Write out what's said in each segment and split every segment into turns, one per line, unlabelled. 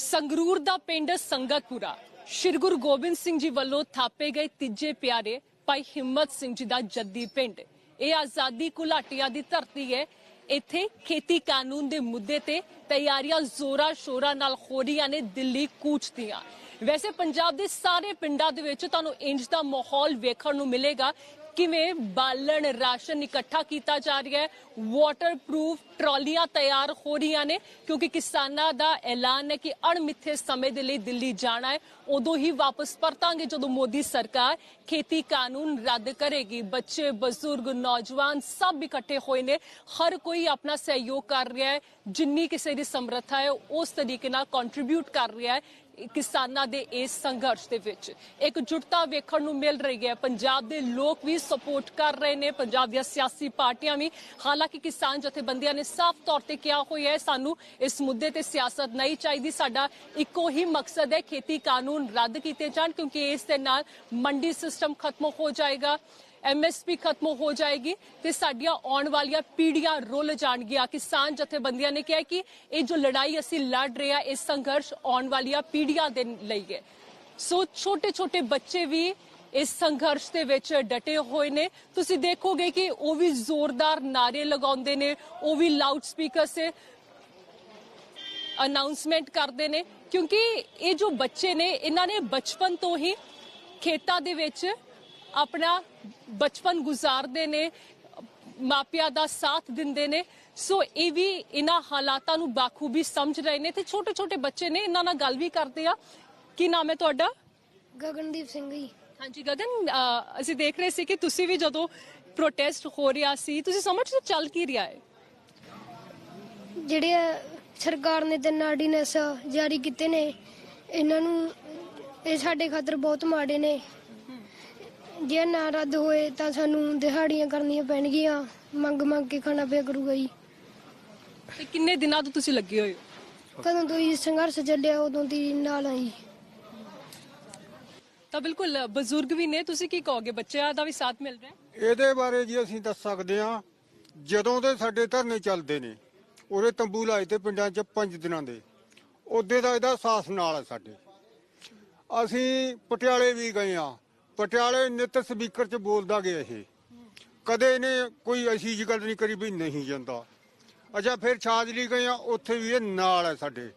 ਸੰਗਰੂਰ ਦਾ ਪਿੰਡ ਸੰਗਤਪੁਰਾ। ਸ਼੍ਰੀ ਗੁਰੂ ਗੋਬਿੰਦ ਸਿੰਘ ਜੀ ਵੱਲੋਂ ਥਾਪੇ ਗਏ ਤੀਜੇ ਪਿਆਰੇ ਭਾਈ ਹਿੰਮਤ ਸਿੰਘ ਜੀ ਦਾ ਜੱਦੀ ਪਿੰਡ। ਇਹ ਆਜ਼ਾਦੀ ਘੁਲਾਟੀਆਂ ਦੀ ਧਰਤੀ ਹੈ। ਇੱਥੇ ਖੇਤੀ ਕਾਨੂੰਨ ਦੇ ਮੁੱਦੇ ਤੇ ਤਿਆਰੀਆਂ ਜ਼ੋਰਾ ਸ਼ੋਰਾ ਨਾਲ ਹੋ ਰਹੀਆਂ ਨੇ ਦਿੱਲੀ ਕੂਚ ਦੀਆਂ। ਵੈਸੇ ਪੰਜਾਬ ਦੇ ਸਾਰੇ ਪਿੰਡਾਂ ਦੇ ਵਿੱਚ ਤੁਹਾਨੂੰ ਇੰਜ ਦਾ ਮਾਹੌਲ ਵੇਖਣ ਨੂੰ ਮਿਲੇਗਾ ਕਿਵੇਂ ਬਾਲਣ, ਰਾਸ਼ਨ ਇਕੱਠਾ ਕੀਤਾ ਜਾ ਰਿਹਾ ਹੈ? ਵਾਟਰਪ੍ਰੂਫ ਟਰਾਲੀਆਂ ਤਿਆਰ ਹੋ ਰਹੀਆਂ ਨੇ, ਕਿਉਂਕਿ ਕਿਸਾਨਾਂ ਦਾ ਐਲਾਨ ਹੈ ਕਿ ਅਣਮਿੱਥੇ ਸਮੇਂ ਦੇ ਲਈ ਦਿੱਲੀ ਜਾਣਾ ਹੈ। ਉਦੋਂ ਹੀ ਵਾਪਸ ਪਰਤਾਂਗੇ ਜਦੋਂ ਮੋਦੀ ਸਰਕਾਰ ਖੇਤੀ ਕਾਨੂੰਨ ਰੱਦ ਕਰੇਗੀ। ਬੱਚੇ, ਬਜ਼ੁਰਗ, ਨੌਜਵਾਨ ਸਭ ਇਕੱਠੇ ਹੋਏ ਨੇ। ਹਰ ਕੋਈ ਆਪਣਾ ਸਹਿਯੋਗ ਕਰ ਰਿਹਾ ਹੈ। ਜਿੰਨੀ ਕਿਸੇ ਦੀ ਸਮਰੱਥਾ ਹੈ, ਉਸ ਤਰੀਕੇ ਨਾਲ ਕੰਟਰੀਬਿਊਟ ਕਰ ਰਿਹਾ ਹੈ। ਕਿਸਾਨਾਂ ਦੇ ਇਸ ਸੰਘਰਸ਼ ਦੇ ਵਿੱਚ ਇੱਕ ਜੁਟਤਾ ਵੇਖਣ ਨੂੰ ਮਿਲ ਰਹੀ ਹੈ। ਪੰਜਾਬ ਦੇ ਲੋਕ ਵੀ ਸਪੋਰਟ ਕਰ ਰਹੇ ਨੇ, ਪੰਜਾਬ ਦੀਆਂ ਸਿਆਸੀ ਪਾਰਟੀਆਂ ਵੀ। ਹਾਲਾਂਕਿ ਕਿਸਾਨ ਜਥੇਬੰਦੀਆਂ ਨੇ ਸਾਫ਼ ਤੌਰ ਤੇ ਕਿਹਾ ਹੋਇਆ ਹੈ, ਸਾਨੂੰ ਇਸ ਮੁੱਦੇ ਤੇ ਸਿਆਸਤ ਨਹੀਂ ਚਾਹੀਦੀ। ਸਾਡਾ ਇੱਕੋ ਹੀ ਮਕਸਦ ਹੈ ਖੇਤੀ ਕਾਨੂੰਨ ਰੱਦ ਕੀਤੇ ਜਾਣ, ਕਿਉਂਕਿ ਇਸ ਦੇ ਨਾਲ ਮੰਡੀ ਸਿਸਟਮ ਖਤਮ ਹੋ ਜਾਏਗਾ। ਐਮਐਸਪੀ ਖਤਮ ਹੋ ਜਾਏਗੀ ਤੇ ਸਾਡੀਆਂ ਆਉਣ ਵਾਲੀਆਂ ਪੀੜ੍ਹੀਆਂ ਰੁੱਲ ਜਾਣਗੀਆਂ। ਕਿਸਾਨ ਜਥੇਬੰਦੀਆਂ ਨੇ ਕਿਹਾ ਕਿ ਇਹ ਜੋ ਲੜਾਈ ਅਸੀਂ ਲੜ ਰਹੇ ਹਾਂ, ਇਹ ਸੰਘਰਸ਼ ਆਉਣ ਵਾਲੀਆਂ ਪੀੜ੍ਹੀਆਂ ਦੇ ਲਈ ਹੈ। ਸੋ ਛੋਟੇ ਛੋਟੇ ਬੱਚੇ ਵੀ ਇਸ ਸੰਘਰਸ਼ ਦੇ ਵਿੱਚ ਡਟੇ ਹੋਏ ਨੇ। ਤੁਸੀਂ ਦੇਖੋਗੇ ਕਿ ਉਹ ਵੀ ਜ਼ੋਰਦਾਰ ਨਾਰੇ ਲਗਾਉਂਦੇ ਨੇ, ਉਹ ਵੀ ਲਾਊਡ ਸਪੀਕਰ ਸੇ ਅਨਾਉਂਸਮੈਂਟ ਕਰਦੇ ਨੇ। ਕਿਉਂਕਿ ਇਹ ਜੋ ਬੱਚੇ ਨੇ, ਇਹਨਾਂ ਨੇ ਬਚਪਨ ਤੋਂ ਹੀ ਖੇਤਾਂ ਦੇ ਵਿੱਚ ਆਪਣਾ ਬਚਪਨ ਗੁਜ਼ਾਰਦੇ ਨੇ ਮਾਪਿਆਂ ਦਾ ਸਾਥ ਦਿੰਦੇ ਨੇ। ਸੋ ਇਹ ਵੀ ਇਹਨਾਂ ਹਾਲਾਤਾਂ ਨੂੰ ਬਾਖੂਬੀ ਸਮਝ ਰਹੇ ਨੇ ਤੇ ਛੋਟੇ ਛੋਟੇ ਬੱਚੇ ਨੇ ਇਹਨਾਂ ਨਾਲ ਗੱਲ ਵੀ ਕਰਦੇ ਆ। ਕੀ ਨਾਮ ਹੈ ਤੁਹਾਡਾ?
ਗਗਨਦੀਪ ਸਿੰਘ ਜੀ।
ਹਾਂਜੀ ਗਗਨ ਅਸੀਂ ਦੇਖ ਰਹੇ ਸੀ ਕਿ ਤੁਸੀਂ ਵੀ ਜਦੋਂ ਪ੍ਰੋਟੈਸਟ ਹੋ ਰਿਹਾ ਸੀ ਤੁਸੀਂ ਸਮਝਦੇ ਚੱਲ ਕੀ ਰਿਹਾ ਹੈ?
ਜਿਹੜੇ ਸਰਕਾਰ ਨੇ ਤਿੰਨ ਆਰਡੀਨੈਂਸ ਜਾਰੀ ਕੀਤੇ ਨੇ ਇਹਨਾਂ ਨੂੰ ਇਹ ਸਾਡੇ ਖਾਤਰ ਬਹੁਤ ਮਾੜੇ ਨੇ। ਜੇ ਨਾ ਰੱਦ ਹੋਏ ਤਾਂ ਸਾਨੂੰ ਦਿਹਾੜੀਆਂ ਕਰਨੀਆਂ ਪੈਣਗੀਆਂ। ਮੰਗ ਮੰਗ ਕੇ ਖਾਣਾ ਪਿਆ ਕਰੂਗਾ ਜੀ।
ਤੇ ਕਿੰਨੇ ਦਿਨਾਂ ਤੋਂ ਤੁਸੀਂ ਲੱਗੇ ਹੋਏ ਹੋ?
ਕਦੋਂ ਤੋਂ ਇਹ ਸੰਘਰਸ਼ ਚੱਲਿਆ ਉਦੋਂ ਦੀ ਨਾਲ ਆਈ।
ਤਾਂ ਬਿਲਕੁਲ ਬਜ਼ੁਰਗ ਵੀ ਨੇ। ਤੁਸੀਂ ਕੀ ਕਹੋਗੇ? ਬੱਚਿਆਂ ਦਾ ਵੀ ਸਾਥ ਮਿਲ ਰਿਹਾ? ਹੈ
ਇਹਦੇ ਬਾਰੇ ਜੀ ਅਸੀਂ ਦੱਸ ਸਕਦੇ ਹਾਂ ਜਦੋਂ ਦੇ ਸਾਡੇ ਧਰਨੇ ਚੱਲਦੇ ਨੇ ਉਰੇ ਤੰਬੂ ਲਾਏ ਤੇ ਪਿੰਡਾਂ 'ਚ 5 ਦਿਨਾਂ ਦੇ। ਉਹਦੇ ਦਾ ਇਹਦਾ ਸਾਥ ਨਾਲ ਹੈ ਸਾਡੇ। ਅਸੀਂ ਪਟਿਆਲੇ ਵੀ ਗਏ ਆ ਪਟਿਆਲੇ ਨਿਤ ਸਪੀਕਰ 'ਚ ਬੋਲਦਾ ਗਿਆ ਇਹ। ਕਦੇ ਇਹਨੇ ਕੋਈ ਐਸੀ ਜਿਹੀ ਗੱਲ ਨਹੀਂ ਕਰੀ ਵੀ ਨਹੀਂ ਜਾਂਦਾ। ਅੱਛਾ, ਫਿਰ ਛਾਜਲੀ ਗਏ ਆ, ਉੱਥੇ ਵੀ ਇਹ ਨਾਲ ਹੈ ਸਾਡੇ।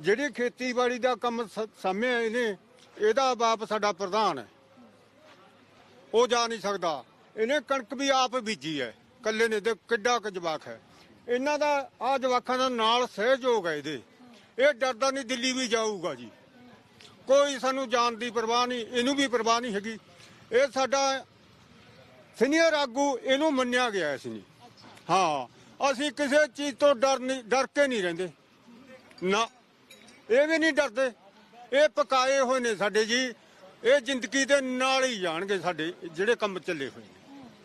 ਜਿਹੜੀ ਖੇਤੀਬਾੜੀ ਦਾ ਕੰਮ ਸ- ਸਾਂਭਿਆ ਇਹਨੇ, ਇਹਦਾ ਬਾਪ ਸਾਡਾ ਪ੍ਰਧਾਨ ਹੈ। ਉਹ ਜਾ ਨਹੀਂ ਸਕਦਾ। ਇਹਨੇ ਕਣਕ ਵੀ ਆਪ ਬੀਜੀ ਹੈ ਕੱਲੇ ਨੇ ਤੇ ਕਿੱਡਾ ਕੁ ਜਵਾਕ ਹੈ। ਇਹਨਾਂ ਦਾ ਆ ਜਵਾਕਾਂ ਦਾ ਨਾਲ ਸਹਿਯੋਗ ਹੈ ਇਹਦੇ। ਇਹ ਡਰਦਾ ਨਹੀਂ ਦਿੱਲੀ ਵੀ ਜਾਊਗਾ ਜੀ। ਕੋਈ ਸਾਨੂੰ ਜਾਣ ਦੀ ਪਰਵਾਹ ਨਹੀਂ, ਇਹਨੂੰ ਵੀ ਪਰਵਾਹ ਨਹੀਂ ਹੈਗੀ। ਇਹ ਸਾਡਾ ਸੀਨੀਅਰ ਆਗੂ ਇਹਨੂੰ ਮੰਨਿਆ ਗਿਆ ਸੀ ਨਹੀਂ ਹਾਂ, ਅਸੀਂ ਕਿਸੇ ਚੀਜ਼ ਤੋਂ ਡਰ ਨਹੀਂ, ਡਰ ਕੇ ਨਹੀਂ ਰਹਿੰਦੇ। ਨਾ, ਇਹ ਵੀ ਨਹੀਂ ਡਰਦੇ। ਇਹ ਪਕਾਏ ਹੋਏ ਨੇ ਸਾਡੇ ਜੀ। ਇਹ ਜ਼ਿੰਦਗੀ ਦੇ ਨਾਲ ਹੀ ਜਾਣਗੇ ਸਾਡੇ, ਜਿਹੜੇ ਕੰਮ ਚੱਲੇ ਹੋਏ ਨੇ।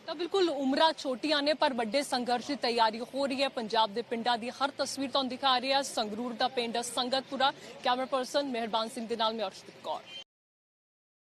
ਤਾਂ ਬਿਲਕੁਲ ਉਮਰਾਂ ਛੋਟੀਆਂ ਨੇ, ਪਰ ਵੱਡੇ ਸੰਘਰਸ਼ ਦੀ ਤਿਆਰੀ ਹੋ ਰਹੀ ਹੈ। ਪੰਜਾਬ ਦੇ ਪਿੰਡਾਂ ਦੀ ਹਰ ਤਸਵੀਰ ਤੁਹਾਨੂੰ ਦਿਖਾ ਰਹੀ। ਹੈ ਸੰਗਰੂਰ ਦਾ ਪਿੰਡ ਸੰਗਤਪੁਰਾ ਕੈਮਰਾ ਪਰਸਨ ਮਿਹਰਬਾਨ ਸਿੰਘ ਦੇ ਨਾਲ ਮੈਂ ਅਰਸ਼ਦੀਪ ਕੌਰ।